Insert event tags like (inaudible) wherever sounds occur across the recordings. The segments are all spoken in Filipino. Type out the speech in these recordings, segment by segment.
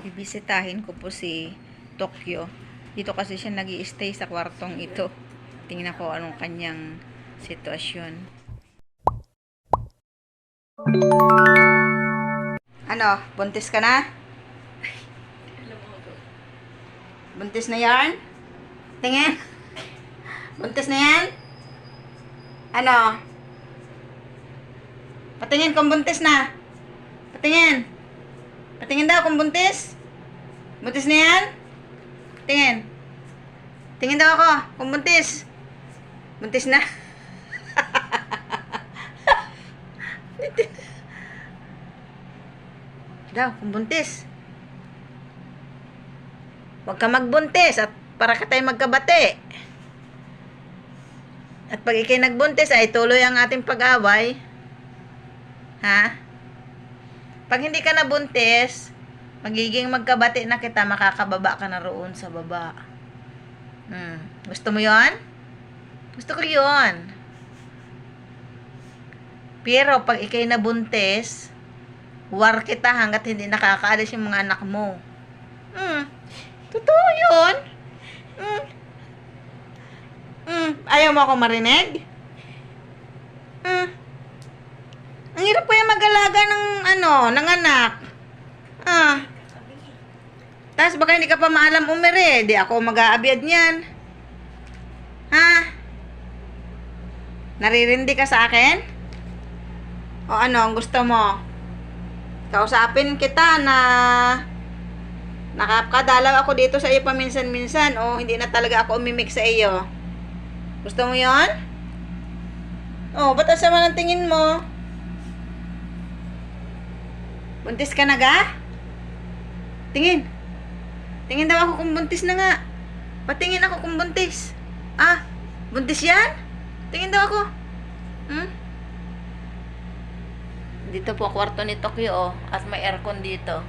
Bibisitahin ko po si Tokyo. Dito kasi siya nag stay sa kwartong ito. Tingnan ko anong kanyang sitwasyon. Ano? Buntis ka na? Buntis na yarn? Tingin? Buntis na yan? Ano? Patingin kung buntis na. Patingin. Patingin daw kung buntis. Buntis na yan? Tingin. Tingin daw ako kung buntis. Buntis na. (laughs) daw, kung buntis. Huwag ka magbuntis at para ka tayo magkabate. At pag ikay nagbuntis ay tuloy ang ating pag-away. Ha? Pag hindi ka nabuntis, magiging magkabati na kita, makakababa ka na roon sa baba. Hmm. Gusto mo yon? Gusto ko yon. Pero pag ikay nabuntis, war kita hanggat hindi nakakaalis yung mga anak mo. Hmm. Totoo yun. Hmm. Hmm. Ayaw mo ako marinig? Hmm. Hirap kaya mag-alaga ng ano, ng anak. Ah. Tapos baka hindi ka pa maalam umere, di ako mag-aabyad niyan. Ha? Naririndi ka sa akin? O ano, ang gusto mo? Kausapin kita na nakakadalaw ako dito sa iyo paminsan-minsan o hindi na talaga ako umimik sa iyo. Gusto mo yon? Oh, ba't ang sama ng tingin mo? Buntis ka na ga? Tingin. Tingin daw ako kung buntis na nga. Patingin ako kung buntis. Ah, buntis yan? Tingin daw ako. Hmm? Dito po kwarto ni Tokyo oh, at may aircon dito.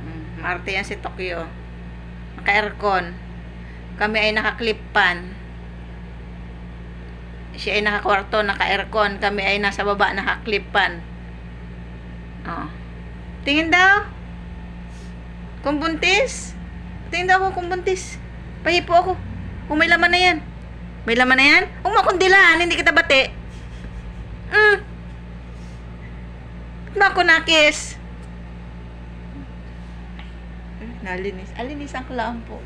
Hmm, Marte yan si Tokyo. Naka-aircon. Kami ay nakaklippan. Siya ay nakakwarto, naka-aircon. Kami ay nasa baba, nakaklipan. Oh. Tingin daw. Kung buntis. Tingin daw ako kung buntis. Pahipo ako. Kung may laman na yan. May laman na yan? Kung makundilaan, hindi kita bate. Mm. Ba't ba ako nakis? Hmm, Nalinis. Alinisan ko lang po.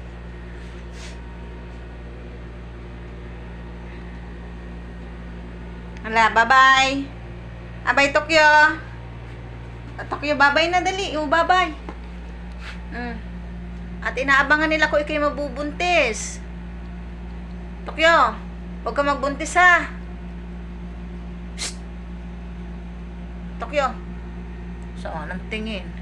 Hala, bye-bye. Abay, Tokyo. Tokyo, babay na dali. O, babay. Mm. At inaabangan nila ko ikay mabubuntis. Tokyo, huwag ka magbuntis ha. Shh. Tokyo. Saan ang tingin?